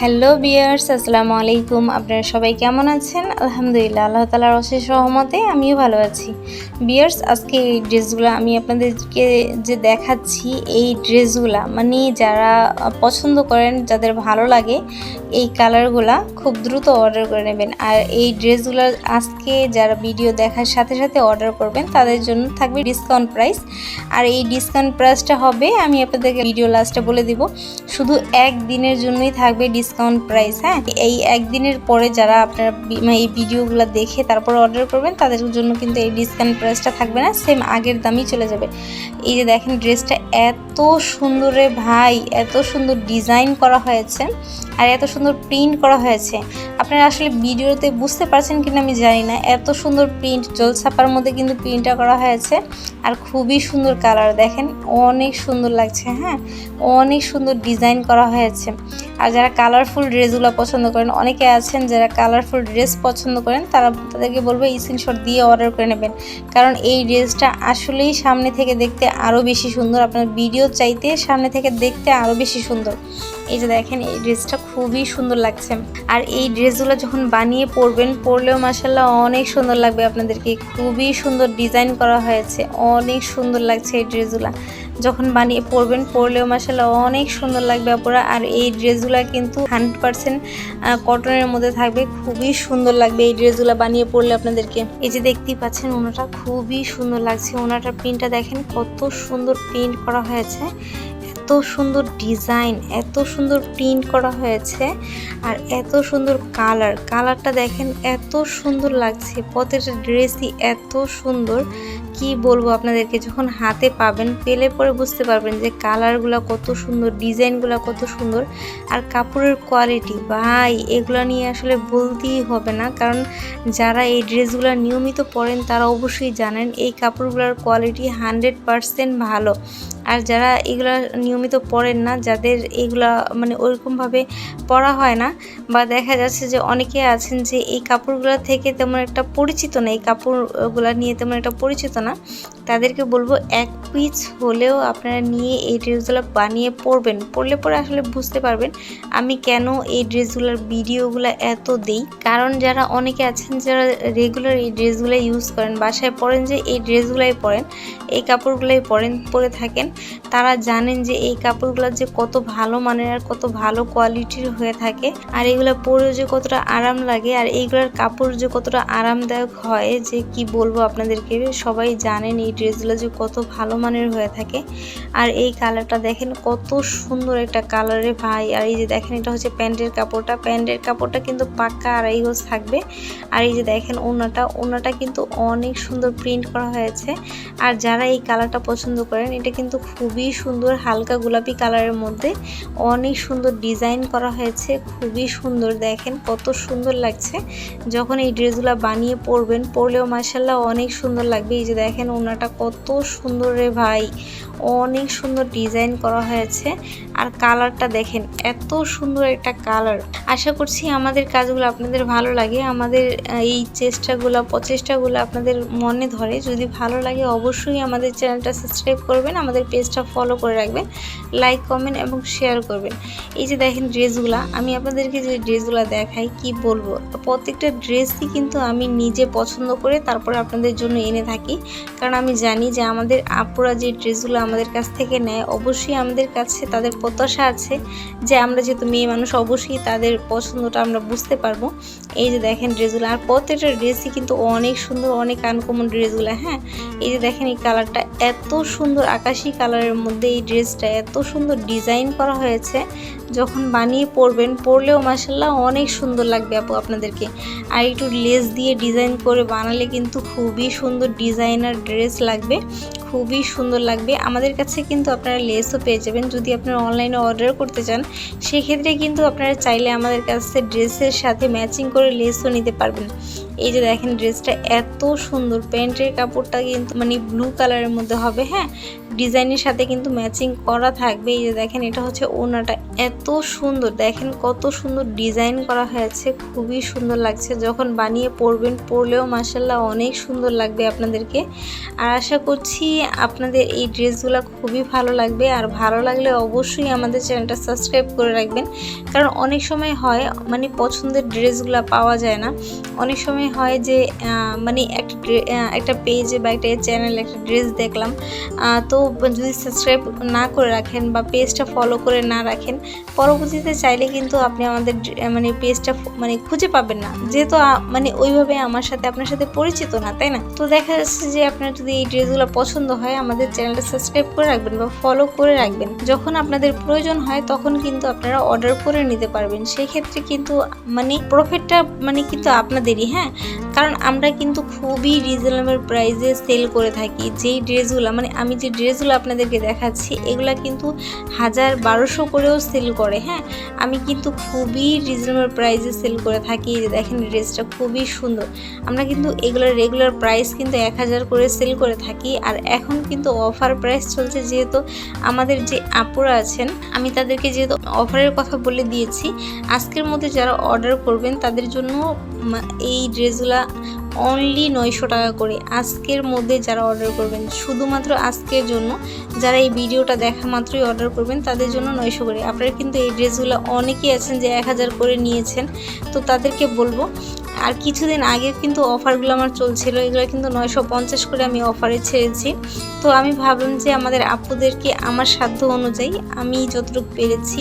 Hello বিয়ার্স আসসালামু আলাইকুম। আপনারা সবাই কেমন আছেন? আলহামদুলিল্লাহ, আল্লাহ তালার অশেষ রহমতে আমিও ভালো আছি। বিয়ার্স আজকে এই ড্রেসগুলো আমি আপনাদেরকে যে দেখাচ্ছি, এই ড্রেসগুলা মানে যারা পছন্দ করেন, যাদের ভালো লাগে, এই কালারগুলা খুব দ্রুত অর্ডার করে নেবেন। আর এই ড্রেসগুলো আজকে যারা ভিডিও দেখার সাথে সাথে অর্ডার করবেন, তাদের জন্য থাকবে ডিসকাউন্ট প্রাইস আর এই ডিসকাউন্ট প্রাইসটা হবে, আমি আপনাদেরকে ভিডিও লাস্টে বলে দিব, শুধু এক দিনের জন্যই থাকবে ডিসকাউন্ট প্রাইস হ্যাঁ? এই একদিনের পরে যারা আপনার মানে এই ভিডিওগুলো দেখে তারপর অর্ডার করবেন, তাদের জন্য কিন্তু এই ডিসকাউন্ট প্রাইসটা থাকবে না সেম আগের দামই চলে যাবে। এই যে দেখেন ড্রেসটা এত সুন্দর ভাই, এত সুন্দর ডিজাইন করা হয়েছে আর এত সুন্দর প্রিন্ট করা হয়েছে। আপনারা আসলে ভিডিওতে বুঝতে পারছেন কিনা আমি জানি না, এত সুন্দর প্রিন্ট জলছাপার মধ্যে কিন্তু প্রিন্টটা করা হয়েছে আর খুবই সুন্দর কালার দেখেন অনেক সুন্দর লাগছে হ্যাঁ? অনেক সুন্দর ডিজাইন করা হয়েছে। আর যারা কালারফুল ড্রেসগুলো পছন্দ করেন, অনেকে আছেন যারা কালারফুল ড্রেস পছন্দ করেন, তারা তাদেরকে বলব স্ক্রিনশট দিয়ে অর্ডার করে নেবেন। কারণ এই ড্রেসটা আসলেই সামনে থেকে দেখতে আরও বেশি সুন্দর, আপনার ভিডিও চাইতে সামনে থেকে দেখতে আরও বেশি সুন্দর। এই যে দেখেন, এই ড্রেসটা খুবই সুন্দর লাগছে। আর এই ড্রেসগুলো যখন বানিয়ে পরবেন, পরলেও মাসাল্লাহ অনেক সুন্দর লাগবে আপনাদেরকে। খুবই সুন্দর ডিজাইন করা হয়েছে, অনেক সুন্দর লাগছে এই ড্রেসগুলো। যখন বানিয়ে পরবেন, পরলেও মাসাল্লাহ অনেক সুন্দর লাগবে আপুরা। আর এই ড্রেসগুলো কিন্তু হান্ড্রেড পারসেন্ট কটনের মধ্যে থাকবে। খুবই সুন্দর লাগবে এই ড্রেসগুলো বানিয়ে পরলে আপনাদেরকে। এই যে দেখতেই পাচ্ছেন ওনাটা, খুবই সুন্দর লাগছে। ওনাটার প্রিন্টটা দেখেন কত সুন্দর প্রিন্ট করা হয়েছে। এত সুন্দর ডিজাইন, এত সুন্দর প্রিন্ট করা হয়েছে আর এত সুন্দর কালার। কালারটা দেখেন এত সুন্দর লাগছে, প্রত্যেকটা ড্রেসই এত সুন্দর। কি বলব আপনাদেরকে, যখন হাতে পাবেন, পেলে পরে বুঝতে পারবেন যে কালারগুলো কত সুন্দর, ডিজাইনগুলো কত সুন্দর আর কাপড়ের কোয়ালিটি। ভাই, এগুলো নিয়ে আসলে বলতেই হবে না, কারণ যারা এই ড্রেসগুলো নিয়মিত পরেন তারা অবশ্যই জানেন এই কাপড়গুলোর কোয়ালিটি হান্ড্রেড পারসেন্ট ভালো। আর যারা এগুলো নিয়মিত পড়েন না, যাদের এগুলা মানে ওরকমভাবে পড়া হয় না বা দেখা যাচ্ছে যে অনেকে আছেন যে এই কাপড়গুলো থেকে তেমন একটা পরিচিত না, এই কাপড়গুলো নিয়ে তেমন একটা পরিচিত না তাদেরকে বলব এক পিচ হলেও আপনারা নিয়ে এই ড্রেসগুলো বানিয়ে পরবেন। পরলে পরে আসলে বুঝতে পারবেন আমি কেন এই ড্রেসগুলোর ভিডিওগুলো এত দেই। কারণ যারা অনেকে আছেন যারা রেগুলার এই ড্রেসগুলো ইউজ করেন, বাসায় পরেন যে এই ড্রেসগুলাই পরেন, এই কাপড়গুলোই পরেন, পরে থাকেন, তারা জানেন যে এই কাপড়গুলো যে কত ভালো মানের আর কত ভালো কোয়ালিটির হয়ে থাকে। আর এগুলো পরেও যে কতটা আরাম লাগে আর এইগুলোর কাপড় যে কতটা আরামদায়ক হয় যে কি বলব আপনাদেরকে, সবাই জানেন এই ড্রেসগুলো যে কত ভালো মানের হয়ে থাকে। আর এই কালারটা দেখেন কত সুন্দর একটা কালারে ভাই। আর এই যে দেখেন, এটা হচ্ছে প্যান্টের কাপড়টা। প্যান্টের কাপড়টা কিন্তু পাক্কা আড়াই গোজ থাকবে। আর এই যে দেখেন ওনাটা ওনাটা কিন্তু অনেক সুন্দর প্রিন্ট করা হয়েছে। আর যারা এই কালারটা পছন্দ করেন, এটা কিন্তু খুবই সুন্দর হালকা গোলাপি কালারের মধ্যে অনেক সুন্দর ডিজাইন করা হয়েছে। খুবই সুন্দর দেখেন, কত সুন্দর লাগছে। যখন এই ড্রেসগুলো বানিয়ে পরবেন, পরলেও মাসাল্লাহ অনেক সুন্দর লাগবে। এই যে দেখেন ওনাটা কত সুন্দর রে ভাই। অনেক সুন্দর ডিজাইন করা হয়েছে। আর কালারটা দেখেন, এত সুন্দর একটা কালার। আশা করছি আমাদের কাজগুলো আপনাদের ভালো লাগে। আমাদের এই চেষ্টাগুলো, প্রচেষ্টাগুলো আপনাদের মনে ধরে। যদি ভালো লাগে অবশ্যই আমাদের চ্যানেলটা সাবস্ক্রাইব করবেন, আমাদের পেজটা ফলো করে রাখবেন, লাইক, কমেন্ট এবং শেয়ার করবেন। এই যে দেখেন ড্রেসগুলো, আমি আপনাদেরকে যে ড্রেসগুলো দেখাই, কি বলব? প্রত্যেকটা ড্রেসই কিন্তু আমি নিজে পছন্দ করে তারপরে আপনাদের জন্য এনে থাকি। কারণ আমি জানি যে আমাদের আপুরা যে ড্রেসগুলো আমাদের কাছ থেকে নেয়, অবশ্যই আমাদের কাছে তাদের প্রত্যাশা আছে যে আমরা যেহেতু মেয়ে মানুষ, অবশ্যই তাদের পছন্দটা আমরা বুঝতে পারব। এই যে দেখেন ড্রেসগুলো, আর প্রত্যেকটা ড্রেসই কিন্তু অনেক সুন্দর, অনেক আনকমন ড্রেসগুলো হ্যাঁ? এই যে দেখেন এই কালারটা এত সুন্দর আকাশি কালারের মধ্যে এই ড্রেসটা, এত সুন্দর ডিজাইন করা হয়েছে। যখন বানিয়ে পরবেন, পরলেও মাসাল্লাহ অনেক সুন্দর লাগবে আপু আপনাদেরকে। আর একটু লেস দিয়ে ডিজাইন করে বানালে কিন্তু খুবই সুন্দর ডিজাইনার ড্রেস লাগবে, খুবই সুন্দর লাগবে। আমাদের কাছে কিন্তু আপনারা লেসও পেয়ে যাবেন। যদি আপনারা অনলাইনে অর্ডার করতে চান, সেক্ষেত্রে কিন্তু আপনারা চাইলে আমাদের কাছে ড্রেসের সাথে ম্যাচিং করে লেসও নিতে পারবেন। এই যে দেখেন ড্রেসটা এত সুন্দর। প্যান্টের কাপড়টা কিন্তু মানে ব্লু কালারের মধ্যে হবে হ্যাঁ? ডিজাইনের সাথে কিন্তু ম্যাচিং করা থাকবে। এই যে দেখেন, এটা হচ্ছে ওনাটা এত সুন্দর। দেখেন কত সুন্দর ডিজাইন করা হয়েছে, খুবই সুন্দর লাগছে। যখন বানিয়ে পরবেন, পরলেও মাসাল্লাহ অনেক সুন্দর লাগবে আপনাদেরকে। আর আশা করছি আপনাদের এই ড্রেসগুলো খুবই ভালো লাগবে। আর ভালো লাগলে অবশ্যই আমাদের চ্যানেলটা সাবস্ক্রাইব করে রাখবেন। কারণ অনেক সময় হয় মানে পছন্দের ড্রেসগুলো পাওয়া যায় না। অনেক সময় হয় যে মানে একটা একটা পেজে বা একটা চ্যানেল একটা ড্রেস দেখলাম তো যদি সাবস্ক্রাইব না করে রাখেন বা পেজটা ফলো করে না রাখেন, পরবর্তীতে চাইলে কিন্তু আপনি আমাদের মানে পেজটা মানে খুঁজে পাবেন না। যেহেতু মানে ওইভাবে আমার সাথে, আপনার সাথে পরিচিত না, তাই না? তো দেখা যাচ্ছে যে আপনার যদি এই ড্রেসগুলো পছন্দ হয়, আমাদের চ্যানেলটা সাবস্ক্রাইব করে রাখবেন বা ফলো করে রাখবেন। যখন আপনাদের প্রয়োজন হয়, তখন কিন্তু আপনারা অর্ডার করে নিতে পারবেন। সেই ক্ষেত্রে কিন্তু মানে প্রফিটটা মানে কিন্তু আপনাদেরই হ্যাঁ? কারণ আমরা কিন্তু খুবই রিজনেবল প্রাইসে সেল করে থাকি। যেই ড্রেসগুলো মানে আমি যে ড্রেসগুলো আপনাদেরকে দেখাচ্ছি, এগুলো কিন্তু হাজার বারোশো করেও সেল করে হ্যাঁ? আমি কিন্তু খুবই রিজনেবল প্রাইসে সেল করে থাকি দেখেন ড্রেসটা খুবই সুন্দর। আমরা কিন্তু এগুলোর রেগুলার প্রাইস কিন্তু এক হাজার করে সেল করে থাকি, আর এখন কিন্তু অফার প্রাইস চলছে যেহেতু আমাদের যে আপুরা আছেন, আমি তাদেরকে যেহেতু অফারের কথা বলে দিয়েছি, আজকের মধ্যে যারা অর্ডার করবেন তাদের জন্য এই ড্রেসগুলা অনলি নয়শো টাকা করে। আজকের মধ্যে যারা অর্ডার করবেন, শুধুমাত্র আজকের জন্য যারা এই ভিডিওটা দেখা মাত্রই অর্ডার করবেন, তাদের জন্য নয়শো করে। আপনারা কিন্তু এই ড্রেসগুলো অনেকেই আছেন যে এক হাজার করে নিয়েছেন। তো তাদেরকে বলব আর কিছুদিন আগে কিন্তু অফারগুলো আমার চলছিল, এগুলো কিন্তু নয়শো পঞ্চাশ করে আমি অফারে ছেড়েছি। তো আমি ভাবলাম যে আমাদের আপুদেরকে আমার সাধ্য অনুযায়ী আমি যতটুকু পেরেছি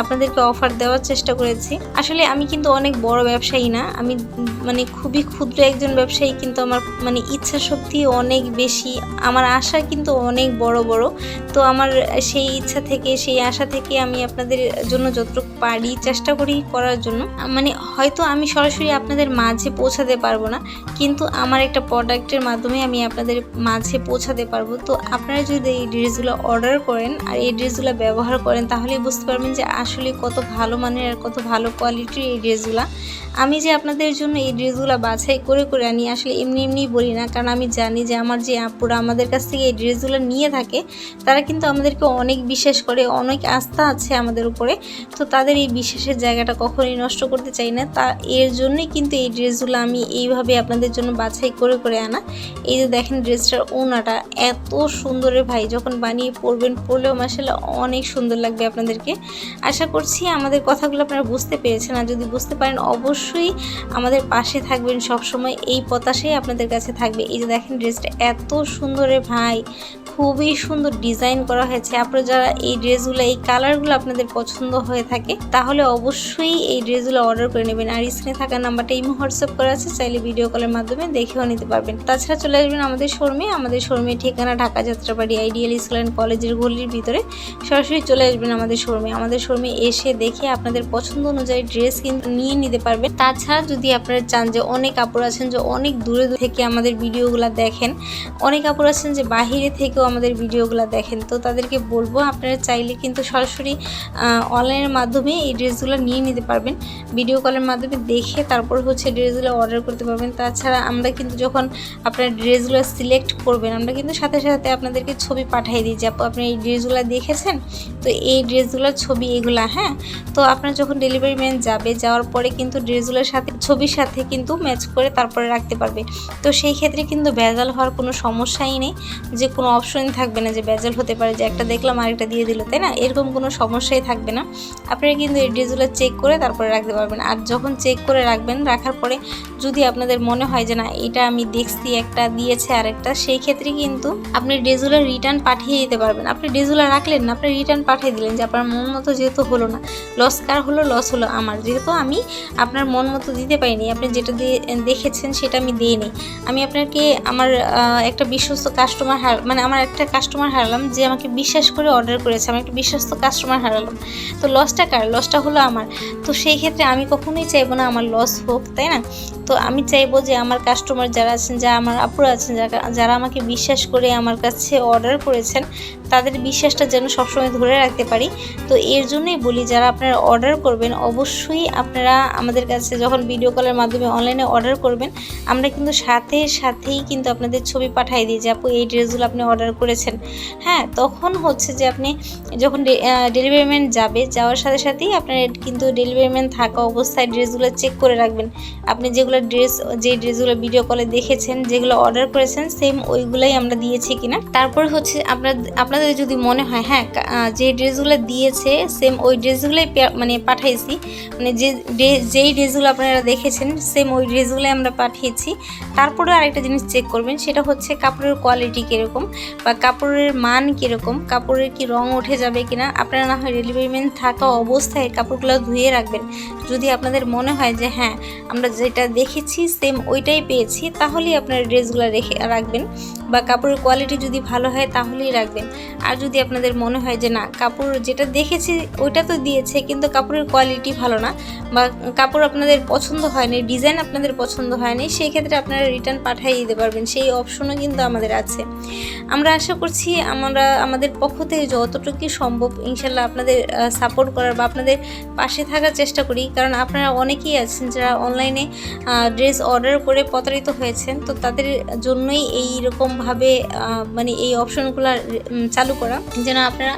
আপনাদেরকে অফার দেওয়ার চেষ্টা করেছি। আসলে আমি কিন্তু অনেক বড় ব্যবসায়ী না, আমি মানে খুবই ক্ষুদ্র একজন ব্যবসায়ী কিন্তু আমার মানে ইচ্ছা শক্তি অনেক বেশি, আমার আশা কিন্তু অনেক বড় বড়। তো আমার সেই ইচ্ছা থেকে, সেই আশা থেকে আমি আপনাদের জন্য যতটুকু পারি, চেষ্টা করি করার জন্য। মানে হয়তো আমি সরাসরি আপনাদের মাঝে পৌঁছাতে পারব না। কিন্তু আমার একটা প্রোডাক্টের মাধ্যমে আমি আপনাদের মাঝে পৌঁছাতে পারব। তো আপনারা যদি এই ড্রেসগুলো অর্ডার করেন আর এই ড্রেসগুলো ব্যবহার করেন, তাহলেই বুঝতে পারবেন যে আসলে কত ভালো মানের আর কত ভালো কোয়ালিটির এই ড্রেসগুলো আমি যে আপনাদের জন্য এই ড্রেসগুলো বাছাই করে করে আনি, আসলে এমনি এমনি বলি না। কারণ আমি জানি যে আমার যে আপুরা আমাদের কাছ থেকে এই ড্রেসগুলো নিয়ে থাকে, তারা কিন্তু আমাদেরকে অনেক বিশ্বাস করে, অনেক আস্থা আছে আমাদের উপরে। তো তাদের এই বিশ্বাসের জায়গাটা কখনোই নষ্ট করতে চাই না। তা এর জন্যই কিন্তু এই ড্রেসগুলো আমি এইভাবে আপনাদের জন্য বাছাই করে করে আনা। এই যে দেখেন ড্রেসটার ওনাটা এত সুন্দরের ভাই, যখন বানিয়ে পরবেন পরলেও মাসালে অনেক সুন্দর লাগবে আপনাদেরকে। আশা করছি আমাদের কথাগুলো আপনারা বুঝতে পেরেছেন। আর যদি বুঝতে পারেন, অবশ্যই আমাদের পাশে থাকবেন সব সময় এই পতাশাই আপনাদের কাছে থাকবে। এই যে দেখেন ড্রেসটা এত সুন্দরে ভাই, খুবই সুন্দর ডিজাইন করা হয়েছে। আপনারা যারা এই ড্রেসগুলো, এই কালারগুলো আপনাদের পছন্দ হয়ে থাকে, তাহলে অবশ্যই এই ড্রেসগুলো অর্ডার করে নেবেন। আর স্ক্রিনে থাকা নাম্বারটা ইমো হোয়াটসঅ্যাপ করা আছে, চাইলে ভিডিও কলের মাধ্যমে দেখেও নিতে পারবেন। তাছাড়া চলে আসবেন আমাদের শোরুমে। আমাদের শোরুমের ঠিকানা Dhaka Jatrabari ideal school and কলেজের গলির ভিতরে। সরাসরি চলে আসবেন আমাদের শোরুমে। আমাদের শোরুমে এসে দেখে আপনাদের পছন্দ অনুযায়ী ড্রেস কিন্তু নিয়ে নিতে পারবেন। তাছাড়া যদি আপনারা চান যে অনেক কাপড় আছেন যে অনেক দূরে দূরে থেকে আমাদের ভিডিওগুলো দেখেন, অনেক কাপড় আছেন যে বাহিরে থেকেও আমাদের ভিডিওগুলো দেখেন, তো তাদেরকে বলব আপনারা চাইলে কিন্তু সরাসরি অনলাইনের মাধ্যমে এই ড্রেসগুলো নিয়ে নিতে পারবেন। ভিডিও কলের মাধ্যমে দেখে তারপর হচ্ছে ড্রেসগুলো অর্ডার করতে পারবেন। তাছাড়া আমরা কিন্তু যখন আপনার ড্রেসগুলো সিলেক্ট করবেন, আমরা কিন্তু সাথে সাথে আপনাদেরকে ছবি পাঠিয়ে দিই যে, আপু, আপনি এই ড্রেসগুলো দেখেছেন? তো এই ড্রেসগুলোর ছবি এগুলো হ্যাঁ? তো আপনার যখন ডেলিভারি ম্যান যাবে, যাওয়ার পরে কিন্তু ড্রেসগুলোর সাথে, ছবির সাথে কিন্তু ম্যাচ করে তারপরে রাখতে পারবে। তো সেই ক্ষেত্রে কিন্তু ভেজাল হওয়ার কোনো সমস্যাই নেই। যে কোনো অপশনই থাকবে না যে, ভেজাল হতে পারে যে, একটা দেখলাম, আরেকটা দিয়ে দিল তাই না? এরকম কোনো সমস্যাই থাকবে না। আপনারা কিন্তু এই ড্রেসগুলো চেক করে তারপরে রাখতে পারবেন। আর যখন চেক করে রাখবেন, রাখার পরে যদি আপনাদের মনে হয় যে না, এটা আমি দেখছি, একটা দিয়েছে আরেকটা সেই ক্ষেত্রে কিন্তু আপনি ড্রেসগুলো রিটার্ন পাঠিয়ে দিতে পারবেন। আপনি ড্রেসগুলো রাখলেন না, আপনি রিটার্ন পাঠিয়ে দিলেন যে আপনার মন মতো যেহেতু হলো না লস কার হলো লস হলো আমার। যেহেতু আমি আপনার মন মতো দিতে পারিনি, আপনি যেটা দিয়ে, দেখেছেন সেটা আমি দিইনি। আমি আপনাকে আমার একটা বিশ্বস্ত কাস্টমার হার মানে আমার একটা কাস্টমার হারালাম যে আমাকে বিশ্বাস করে অর্ডার করেছে, আমি একটা বিশ্বস্ত কাস্টমার হারালাম। তো লসটা কার? লসটা হলো আমার। তো সেই ক্ষেত্রে আমি কখনোই চাইব না আমার লস হোক, তাই না তো আমি চাইব যে আমার কাস্টমার যারা আছেন যা আমার আপুরা আছেন, যারা আমাকে বিশ্বাস করে আমার কাছে অর্ডার করেছেন, তাদের বিশ্বাসটা যেন সবসময় ধরে রাখতে পারি। তো এর জন্যই বলি, যারা আপনারা অর্ডার করবেন, অবশ্যই আপনারা আমাদের কাছে যখন ভিডিও কলের মাধ্যমে অনলাইনে অর্ডার করবেন, আমরা কিন্তু সাথে সাথেই কিন্তু আপনাদের ছবি পাঠিয়ে দিই যে, আপু, এই ড্রেসগুলো আপনি অর্ডার করেছেন। হ্যাঁ তখন হচ্ছে যে আপনি যখন ডেলিভারি ম্যান যাবে, যাওয়ার সাথে সাথেই আপনার কিন্তু ডেলিভারি ম্যান থাকা অবস্থায় ড্রেসগুলো চেক করে রাখবেন। আপনি যেগুলো ড্রেস যে ড্রেসগুলো ভিডিও কলে দেখেছেন, যেগুলো অর্ডার করেছেন সেম ওইগুলোই আমরা দিয়েছি কিনা। তারপর হচ্ছে আপনার, আপনাদের যদি মনে হয় হ্যাঁ যে ড্রেসগুলো দিয়েছে সেম ওই ড্রেসগুলোই মানে পাঠাইছি মানে যে যেই ড্রেসগুলো আপনারা দেখেছেন সেম ওই ড্রেসগুলোই আমরা পাঠিয়েছি। তারপরে আরেকটা জিনিস চেক করবেন, সেটা হচ্ছে কাপড়ের কোয়ালিটি কীরকম বা কাপড়ের মান কীরকম, কাপড়ের কি রং উঠে যাবে কিনা। আপনারা না হয় ডেলিভারি ম্যান থাকা অবস্থায় কাপড়গুলো ধুয়ে রাখবেন। যদি আপনাদের মনে হয় যে হ্যাঁ আমরা যেটা দেখেছি সেম ওইটাই পেয়েছি তাহলেই আপনারা ড্রেসগুলো রেখে রাখবেন। বা কাপড়ের কোয়ালিটি যদি ভালো হয় তাহলেই রাখবেন। আর যদি আপনাদের মনে হয় যে না, কাপড় যেটা দেখেছি ওইটা তো দিয়েছে, কিন্তু কাপড়ের কোয়ালিটি ভালো না বা কাপড় আপনাদের পছন্দ হয়নি ডিজাইন আপনাদের পছন্দ হয়নি, সেই ক্ষেত্রে আপনারা রিটার্ন পাঠিয়ে দিতে পারবেন। সেই অপশনও কিন্তু আমাদের আছে। আমরা আশা করছি আমরা, আমাদের পক্ষ থেকে যতটুকু সম্ভব ইনশাল্লাহ আপনাদের সাপোর্ট করার বা আপনাদের পাশে থাকার চেষ্টা করি। কারণ আপনারা অনেকেই আছেন যারা অনলাইনে ড্রেস অর্ডার করে প্রতারিত হয়েছেন, তো তাদের জন্যই এই রকমভাবে আহ, মানে এই অপশনগুলো চালু করা। যেন আপনারা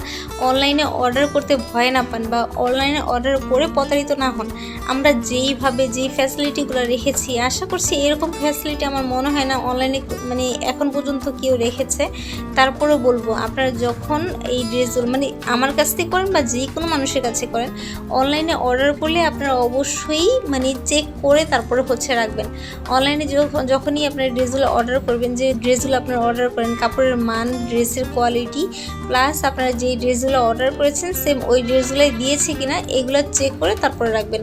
অনলাইনে অর্ডার করতে ভয় না পান বা অনলাইনে অর্ডার করে প্রতারিত না হন। আমরা যেইভাবে যেই ফ্যাসিলিটিগুলো রেখেছি আশা করছি এরকম ফ্যাসিলিটি আমার মনে হয় না অনলাইনে মানে এখন পর্যন্ত কেউ রেখেছে। তারপরেও বলব আপনারা যখন এই ড্রেসগুলো মানে আমার কাছ থেকে করেন বা যে কোনো মানুষের কাছে করেন অনলাইনে অর্ডার করলে আপনারা অবশ্যই মানে চেক করে তারপরে হচ্ছে রাখবেন। অনলাইনে যখন যখনই আপনার ড্রেসগুলো অর্ডার করবেন যে ড্রেসগুলো আপনারা অর্ডার করেন, কাপড়ের মান ড্রেসের কোয়ালিটি প্লাস আপনারা যেই ড্রেসগুলো অর্ডার করেছেন সেম ওই ড্রেসগুলোই দিয়েছে কিনা, এগুলো চেক করে তারপরে রাখবেন।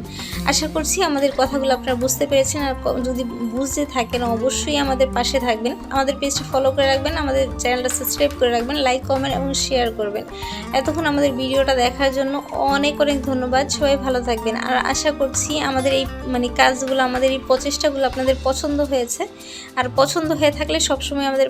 আশা করছি আমাদের কথাগুলো আপনারা বুঝতে পেরেছেন, আর যদি বুঝতে থাকেন, অবশ্যই আমাদের পাশে থাকবেন। আমাদের পেজটা ফলো করে রাখবেন, আমাদের চ্যানেলটা সাবস্ক্রাইব করে রাখবেন লাইক কমেন্ট এবং শেয়ার করবেন। এতক্ষণ আমাদের ভিডিওটা দেখার জন্য অনেক অনেক ধন্যবাদ, সবাই ভালো থাকবেন। আর আশা করছি আমাদের এই মানে কাজগুলো, আমাদের এই প্রচেষ্টাগুলো আপনাদের পছন্দ হয়েছে। আর পছন্দ হয়ে থাকলে সবসময় আমাদের